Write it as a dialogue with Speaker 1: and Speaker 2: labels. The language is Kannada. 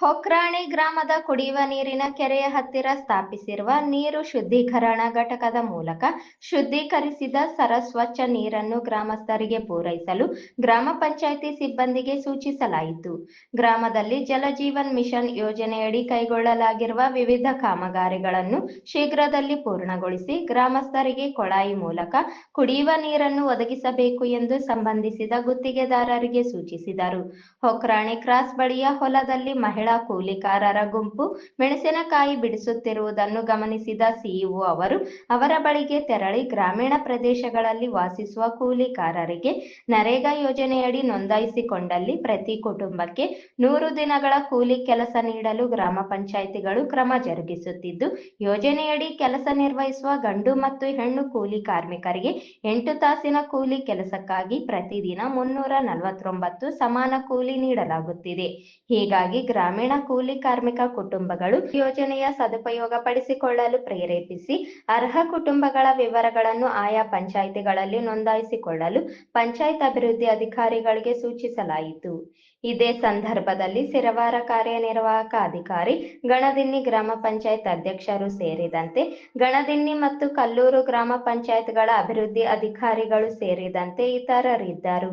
Speaker 1: ಹೊಕ್ರಾಣಿ ಗ್ರಾಮದ ಕುಡಿಯುವ ನೀರಿನ ಕೆರೆಯ ಹತ್ತಿರ ಸ್ಥಾಪಿಸಿರುವ ನೀರು ಶುದ್ಧೀಕರಣ ಘಟಕದ ಮೂಲಕ ಶುದ್ಧೀಕರಿಸಿದ ಸರಸ್ವಚ್ಛ ನೀರನ್ನು ಗ್ರಾಮಸ್ಥರಿಗೆ ಪೂರೈಸಲು ಗ್ರಾಮ ಪಂಚಾಯಿತಿ ಸಿಬ್ಬಂದಿಗೆ ಸೂಚಿಸಲಾಯಿತು. ಗ್ರಾಮದಲ್ಲಿ ಜಲಜೀವನ್ ಮಿಷನ್ ಯೋಜನೆಯಡಿ ಕೈಗೊಳ್ಳಲಾಗಿರುವ ವಿವಿಧ ಕಾಮಗಾರಿಗಳನ್ನು ಶೀಘ್ರದಲ್ಲಿ ಪೂರ್ಣಗೊಳಿಸಿ ಗ್ರಾಮಸ್ಥರಿಗೆ ಕೊಳಾಯಿ ಮೂಲಕ ಕುಡಿಯುವ ನೀರನ್ನು ಒದಗಿಸಬೇಕು ಎಂದು ಸಂಬಂಧಿಸಿದ ಗುತ್ತಿಗೆದಾರರಿಗೆ ಸೂಚಿಸಿದರು. ಹೊಕ್ರಾಣಿ ಕ್ರಾಸ್ ಬಳಿಯ ಹೊಲದಲ್ಲಿ ಮಹಿಳಾ ಕೂಲಿಕಾರರ ಗುಂಪು ಮೆಣಸಿನಕಾಯಿ ಬಿಡಿಸುತ್ತಿರುವುದನ್ನು ಗಮನಿಸಿದ ಸಿಇಒ ಅವರು, ಅವರ ಬಳಿಗೆ ತೆರಳಿ ಗ್ರಾಮೀಣ ಪ್ರದೇಶಗಳಲ್ಲಿ ವಾಸಿಸುವ ಕೂಲಿಕಾರರಿಗೆ ನರೇಗಾ ಯೋಜನೆಯಡಿ ನೋಂದಾಯಿಸಿಕೊಂಡಲ್ಲಿ ಪ್ರತಿ ಕುಟುಂಬಕ್ಕೆ ನೂರು ದಿನಗಳ ಕೂಲಿ ಕೆಲಸ ನೀಡಲು ಗ್ರಾಮ ಪಂಚಾಯಿತಿಗಳು ಕ್ರಮ ಜರುಗಿಸುತ್ತಿದ್ದು, ಯೋಜನೆಯಡಿ ಕೆಲಸ ನಿರ್ವಹಿಸುವ ಗಂಡು ಮತ್ತು ಹೆಣ್ಣು ಕೂಲಿ ಕಾರ್ಮಿಕರಿಗೆ ಎಂಟು ತಾಸಿನ ಕೂಲಿ ಕೆಲಸಕ್ಕಾಗಿ ಪ್ರತಿದಿನ ಮುನ್ನೂರ ನಲವತ್ತೊಂಬತ್ತು ಸಮಾನ ಕೂಲಿ ನೀಡಲಾಗುತ್ತಿದೆ. ಹೀಗಾಗಿ ಗ್ರಾಮೀಣ ಕೂಲಿ ಕಾರ್ಮಿಕ ಕುಟುಂಬಗಳು ಯೋಜನೆಯ ಸದುಪಯೋಗ ಪಡಿಸಿಕೊಳ್ಳಲು ಪ್ರೇರೇಪಿಸಿ ಅರ್ಹ ಕುಟುಂಬಗಳ ವಿವರಗಳನ್ನು ಆಯಾ ಪಂಚಾಯಿತಿಗಳಲ್ಲಿ ನೋಂದಾಯಿಸಿಕೊಳ್ಳಲು ಪಂಚಾಯತ್ ಅಭಿವೃದ್ಧಿ ಅಧಿಕಾರಿಗಳಿಗೆ ಸೂಚಿಸಲಾಯಿತು. ಇದೇ ಸಂದರ್ಭದಲ್ಲಿ ಸಿರವಾರ ಕಾರ್ಯನಿರ್ವಾಹಕ ಅಧಿಕಾರಿ ಗಣದಿನ್ನಿ ಗ್ರಾಮ ಪಂಚಾಯತ್ ಅಧ್ಯಕ್ಷರು ಸೇರಿದಂತೆ ಗಣದಿನ್ನಿ ಮತ್ತು ಕಲ್ಲೂರು ಗ್ರಾಮ ಪಂಚಾಯತ್ಗಳ ಅಭಿವೃದ್ಧಿ ಅಧಿಕಾರಿಗಳು ಸೇರಿದಂತೆ ಇತರರಿದ್ದರು.